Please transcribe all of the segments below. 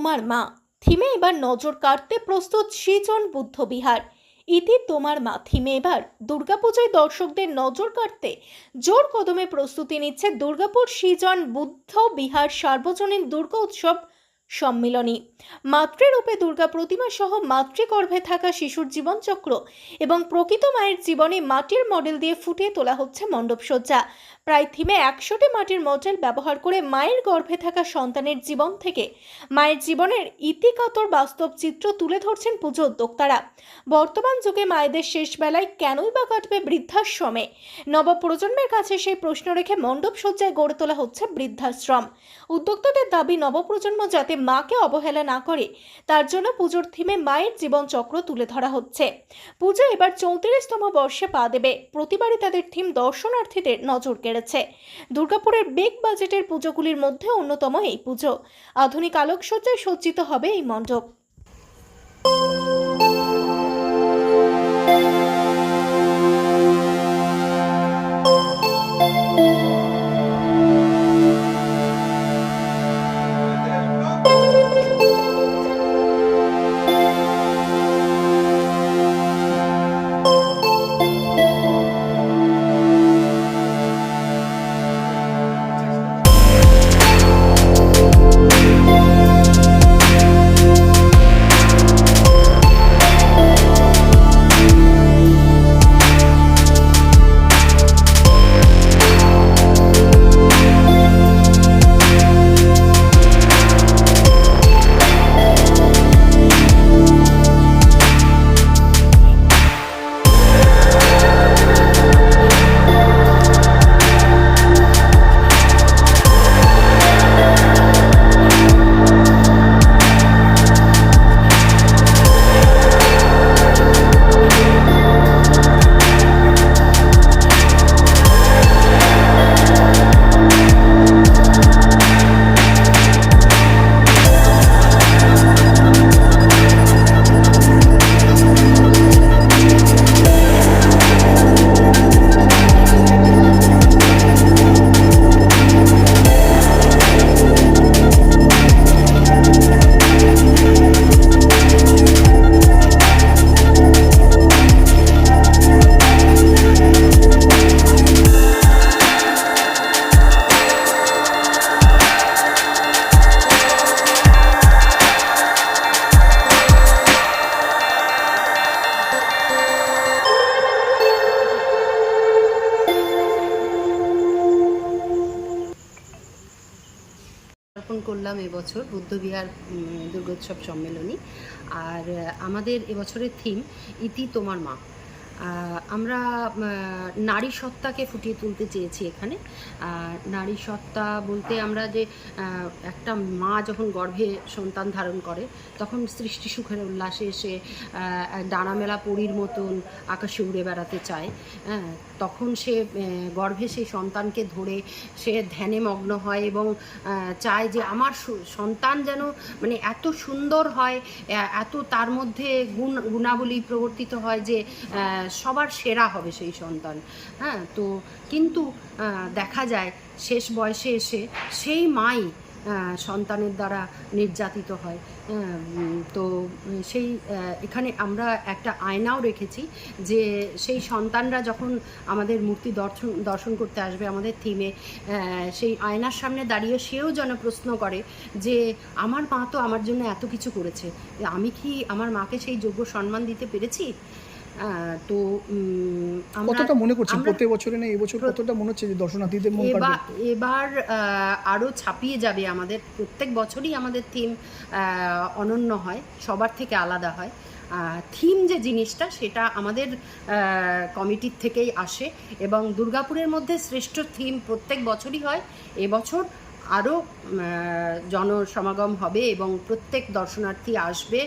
তোমার মা। থিমে এবার নজর কাটতে প্রস্তুত সৃজন বুদ্ধ বিহার ইতি তোমার মা। থিমে এবার দুর্গাপূজায় দর্শকদের নজর কাটতে জোর কদমে প্রস্তুতি নিচ্ছে দুর্গাপুর সৃজন বুদ্ধ বিহার সার্বজনীন দুর্গা উৎসব সম্মিলনী। মাতৃরূপে দুর্গা প্রতিমা সহ মাতৃগর্ভে থাকা শিশুর জীবনচক্র এবং প্রকৃত মায়ের জীবনে মাটির মডেল দিয়ে ফুটিয়ে তোলা হচ্ছে মণ্ডপসজ্জা। প্রায় থিমে একশোটি মাটির মডেল ব্যবহার করে মায়ের গর্ভে থাকা সন্তানের জীবন থেকে মায়ের জীবনের ইতিকাতর বাস্তব চিত্র তুলে ধরছেন পুজো উদ্যোক্তারা। বর্তমান যুগে মায়েদের শেষ বেলায় কেনই বা কাটবে বৃদ্ধাশ্রমে? নবপ্রজন্মের কাছে সেই প্রশ্ন রেখে মণ্ডপ সজ্জায় গড়ে তোলা হচ্ছে বৃদ্ধাশ্রম। উদ্যোক্তাদের দাবি, নবপ্রজন্ম যাতে মাকে অবহেলা না করে, তার জন্য পুজোর থিমে মায়ের জীবনচক্র তুলে ধরা হচ্ছে। পুজো এবার চৌত্রিশতম বর্ষে পা দেবে। প্রতিবারই তাদের থিম দর্শনার্থীদের নজর কেড়েছে দুর্গাপুরের বিগ বাজেটের পুজোগুলির মধ্যে অন্যতম এই পুজো। আধুনিক আলোকসজ্জায় সজ্জিত হবে এই মণ্ডপ। অর্পণ করলাম এবছর বুদ্ধবিহার বিহার দুর্গোৎসব সম্মেলনী। আর আমাদের এবছরের থিম ইতি তোমার মা। আমরা নারী সত্তাকে ফুটিয়ে তুলতে চেয়েছি এখানে। নারী সত্তা বলতে আমরা যে একটা মা যখন গর্ভে সন্তান ধারণ করে তখন সৃষ্টি সুখের উল্লাসে এসে আহ, এক ডানামেলা পরীর মতন আকাশে উড়ে বেড়াতে চায়। হ্যাঁ তখন সে গর্ভে সেই সন্তানকে ধরে সে ধ্যানে মগ্ন হয় এবং চায় যে আমার সন্তান যেন মানে এত সুন্দর হয় এত তার মধ্যে গুণ গুণাবলী প্রবর্তিত হয় যে সবার সেরা হবে সেই সন্তান। হ্যাঁ তো কিন্তু দেখা যায় শেষ বয়সে এসে সেই মাই সন্তানের দ্বারা নির্যাতিত হয়। হ্যাঁ, তো সেই এখানে আমরা একটা আয়নাও রেখেছি যে সেই সন্তানরা যখন আমাদের মূর্তি দর্শন দর্শন করতে আসবে আমাদের থিমে সেই আয়নার সামনে দাঁড়িয়ে সেও যেন প্রশ্ন করে যে আমার মা তো আমার জন্য এত কিছু করেছে। আমি কি আমার মাকে সেই যোগ্য সম্মান দিতে পেরেছি? তো কতটা মনে আমরা- প্রত্যেক বছরে না এবছর কতটা মনে হচ্ছে যে দর্শনার্থীদের মন এবার এবার আহ, আরও ছাপিয়ে যাবে আমাদের প্রত্যেক বছরই আমাদের থিম অনন্য হয় সবার থেকে আলাদা হয়। থিম যে জিনিসটা সেটা আমাদের কমিটির থেকেই আসে এবং দুর্গাপুরের মধ্যে শ্রেষ্ঠ থিম প্রত্যেক বছরই হয়। এবছর আরও জনসমাগম হবে এবং প্রত্যেক দর্শনার্থী আসবে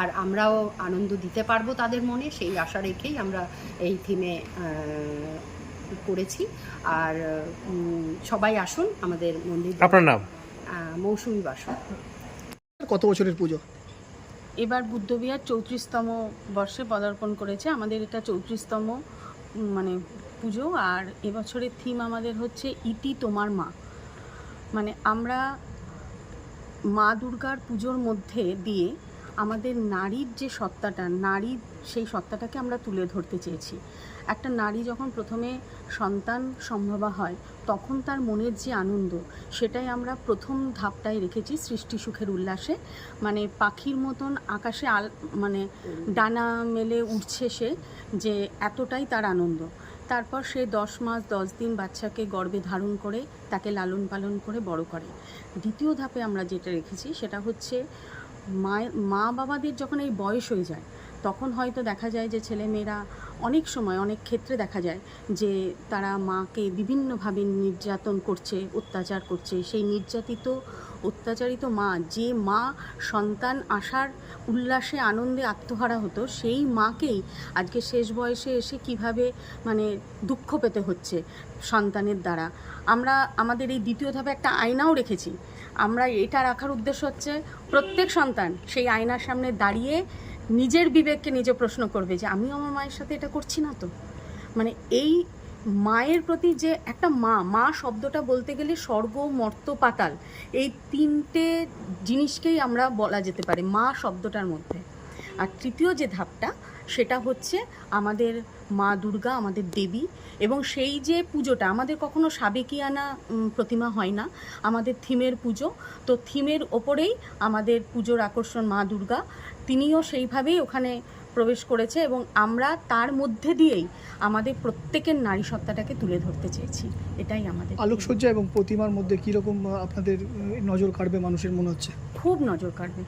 আর আমরাও আনন্দ দিতে পারব তাদের মনে সেই আশা রেখেই আমরা এই থিমে করেছি। আর সবাই আসুন আমাদের মন্দির আপনার নাম? মৌসুমী বাসন কত বছরের পুজো? এবার বুদ্ধবিহার চৌত্রিশতম বর্ষে পদার্পণ করেছে। আমাদের এটা চৌত্রিশতম মানে পুজো। আর এবছরের থিম আমাদের হচ্ছে ইতি তোমার মা। মানে আমরা মা দুর্গার পুজোর মধ্যে দিয়ে আমাদের নারীর যে সত্তাটা নারীর সেই সত্তাটাকে আমরা তুলে ধরতে চেয়েছি। একটা নারী যখন প্রথমে সন্তান সম্ভবা হয়, তখন তার মনের যে আনন্দ, সেটাই আমরা প্রথম ধাপটায় রেখেছি সৃষ্টি সুখের উল্লাসে। মানে পাখির মতন আকাশে আল মানে ডানা মেলে উঠছে সে যে এতটাই তার আনন্দ। তারপর সে দশ মাস, দশ দিন বাচ্চাকে গর্ভে ধারণ করে তাকে লালন পালন করে বড় করে। দ্বিতীয় ধাপে আমরা যেটা রেখেছি সেটা হচ্ছে মা মা বাবাদের যখন এই বয়স হয়ে যায় তখন হয়তো দেখা যায় যে ছেলেমেয়েরা অনেক সময়, অনেক ক্ষেত্রে দেখা যায় যে তারা মাকে বিভিন্নভাবে নির্যাতন করছে, অত্যাচার করছে। সেই নির্যাতিত, অত্যাচারিত মা, যে মা সন্তান আসার উল্লাসে, আনন্দে আত্মহারা হতো, সেই মাকেই আজকে শেষ বয়সে এসে কীভাবে মানে দুঃখ পেতে হচ্ছে সন্তানের দ্বারা। আমরা, আমাদের এই দ্বিতীয় ধাপে একটা আয়নাও রেখেছি। আমরা এটা রাখার উদ্দেশ্য হচ্ছে প্রত্যেক সন্তান সেই আয়নার সামনে দাঁড়িয়ে নিজের বিবেককে নিজে প্রশ্ন করবে যে আমি আমার মায়ের সাথে এটা করছি না তো? মানে এই মায়ের প্রতি যে একটা মা মা শব্দটা বলতে গেলে স্বর্গ, মর্ত, পাতাল, এই তিনটে জিনিসকেই আমরা বলা যেতে পারে মা শব্দটার মধ্যে। আর তৃতীয় যে ধাপটা সেটা হচ্ছে আমাদের মা দুর্গা আমাদের দেবী এবং সেই যে পুজোটা আমাদের কখনো সাবেকিয়ানা প্রতিমা হয় না। আমাদের থিমের পুজো। তো থিমের ওপরেই আমাদের পুজোর আকর্ষণ মা দুর্গা। তিনিও সেইভাবেই ওখানে প্রবেশ করেছে এবং আমরা তার মধ্যে দিয়েই আমাদের প্রত্যেকের নারী সত্তাটাকে তুলে ধরতে চেয়েছি। এটাই আমাদের আলোকসজ্জা এবং প্রতিমার মধ্যে কীরকম আপনাদের নজর কাড়বে মানুষের মনে হচ্ছে? খুব নজর কাড়বে।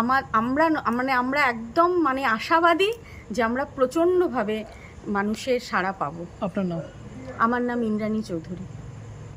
আমার আমরা মানে আমরা একদম মানে আশাবাদী যে আমরা প্রচণ্ডভাবে মানুষের সাড়া পাবো। আপনার নাম? আমার নাম ইন্দ্রাণী চৌধুরী।